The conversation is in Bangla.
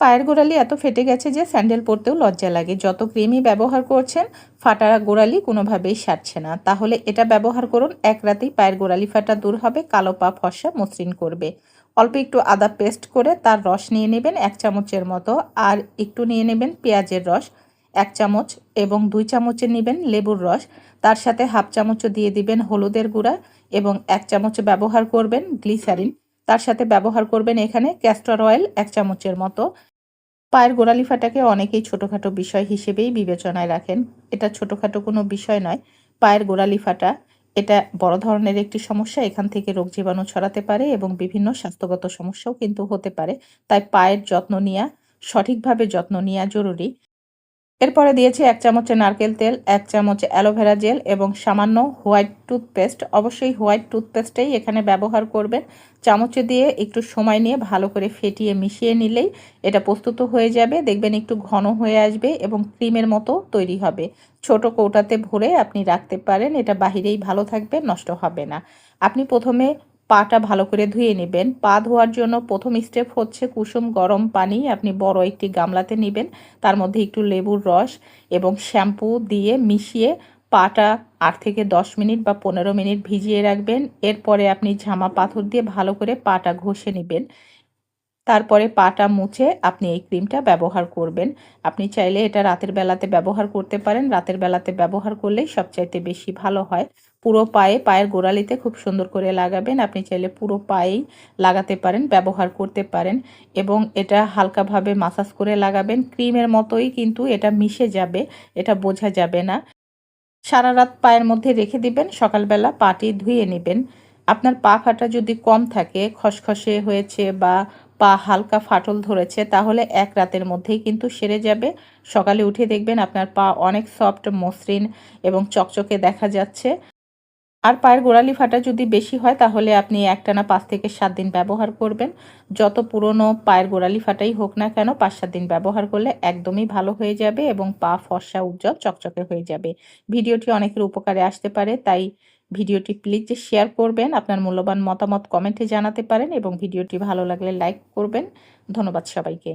পায়ের গোড়ালি এত ফেটে গেছে যে স্যান্ডেল পরতেও লজ্জা লাগে। যত ক্রিমই ব্যবহার করছেন ফাটা গোড়ালি কোনোভাবেই সারছে না। তাহলে এটা ব্যবহার করুন, এক রাতেই পায়ের গোড়ালি ফাটা দূর হবে, কালো পা ফসা মসৃণ করবে। অল্প একটু আদা পেস্ট করে তার রস নিয়ে নেবেন এক চামচের মতো, আর একটু নিয়ে নেবেন পেঁয়াজের রস, এক চামচ এবং দুই চামচের নেবেন লেবুর রস। তার সাথে হাফ চামচও দিয়ে দিবেন হলুদের গুঁড়া এবং এক চামচ ব্যবহার করবেন গ্লিসারিন। তার সাথে ব্যবহার করবেন এখানে ক্যাস্টর অয়েল এক চামচের মতো। পায়ের গোড়ালি ফাটাকে অনেকেই ছোটোখাটো বিষয় হিসেবেই বিবেচনায় রাখেন। এটা ছোটোখাটো কোনো বিষয় নয়। পায়ের গোড়ালি ফাটা এটা বড় ধরনের একটি সমস্যা, এখান থেকে রোগ জীবাণু ছড়াতে পারে এবং বিভিন্ন স্বাস্থ্যগত সমস্যাও কিন্তু হতে পারে। তাই পায়ের যত্ন নেওয়া সঠিকভাবে যত্ন নেওয়া জরুরি। এরপরে দিয়েছি এক চামচ নারকেল তেল, এক চামচ অ্যালোভেরা জেল এবং সামান্য হোয়াইট টুথপেস্ট। অবশ্যই হোয়াইট টুথপেস্টেই এখানে ব্যবহার করবেন। চামচে দিয়ে একটু সময় নিয়ে ভালো করে ফেটিয়ে মিশিয়ে নিলেই এটা প্রস্তুত হয়ে যাবে। দেখবেন একটু ঘন হয়ে আসবে এবং ক্রিমের মতো তৈরি হবে। ছোট কৌটাতে ভরে আপনি রাখতে পারেন, এটা বাহিরেই ভালো থাকবে, নষ্ট হবে না। আপনি প্রথমে পাটা ভালো করে ধুয়ে নেবেন। পা ধোয়ার জন্য প্রথম স্টেপ হচ্ছে কুসুম গরম পানি, আপনি বড় একটি গামলাতে নেবেন। তার মধ্যে একটু লেবুর রস এবং শ্যাম্পু দিয়ে মিশিয়ে পাটা আট থেকে দশ মিনিট বা পনেরো মিনিট ভিজিয়ে রাখবেন। এরপরে আপনি ঝামা পাথর দিয়ে ভালো করে পাটা ঘষে নেবেন। তারপরে পাটা মুছে আপনি এই ক্রিমটা ব্যবহার করবেন। আপনি চাইলে এটা রাতের বেলাতে ব্যবহার করতে পারেন। রাতের বেলাতে ব্যবহার করলেই সবচাইতে বেশি ভালো হয়। পুরো পায়ে, পায়ের গোড়ালিতে খুব সুন্দর করে লাগাবেন। আপনি চাইলে পুরো পায়েই লাগাতে পারেন, ব্যবহার করতে পারেন এবং এটা হালকাভাবে মাসাজ করে লাগাবেন। ক্রিমের মতোই কিন্তু এটা মিশে যাবে, এটা বোঝা যাবে না। সারা রাত পায়ের মধ্যে রেখে দিবেন, সকালবেলা পাটি ধুয়ে নেবেন। আপনার পা ফাটা যদি কম থাকে, খসখসে হয়েছে বা পা হালকা ফাটল ধরেছে, তাহলে এক রাতের মধ্যেই কিন্তু সেরে যাবে। সকালে উঠে দেখবেন আপনার পা অনেক সফট, মসৃণ এবং চকচকে দেখা যাচ্ছে। আর পায়ের গোড়ালি ফাটা যদি বেশি হয়, তাহলে আপনি একটানা পাঁচ থেকে সাত দিন ব্যবহার করবেন। যত পুরনো পায়ের গোড়ালি ফাটাই হোক না কেন, পাঁচ সাত দিন ব্যবহার করলে একদমই ভালো হয়ে যাবে এবং পা ফর্সা, উজ্জ্বল, চকচকে হয়ে যাবে। ভিডিওটি অনেকের উপকারে আসতে পারে, তাই ভিডিওটি প্লিজ শেয়ার করবেন, আপনার মূল্যবান মতামত কমেন্টে জানাতে পারেন এবং ভিডিওটি ভালো লাগলে লাইক করবেন। ধন্যবাদ সবাইকে।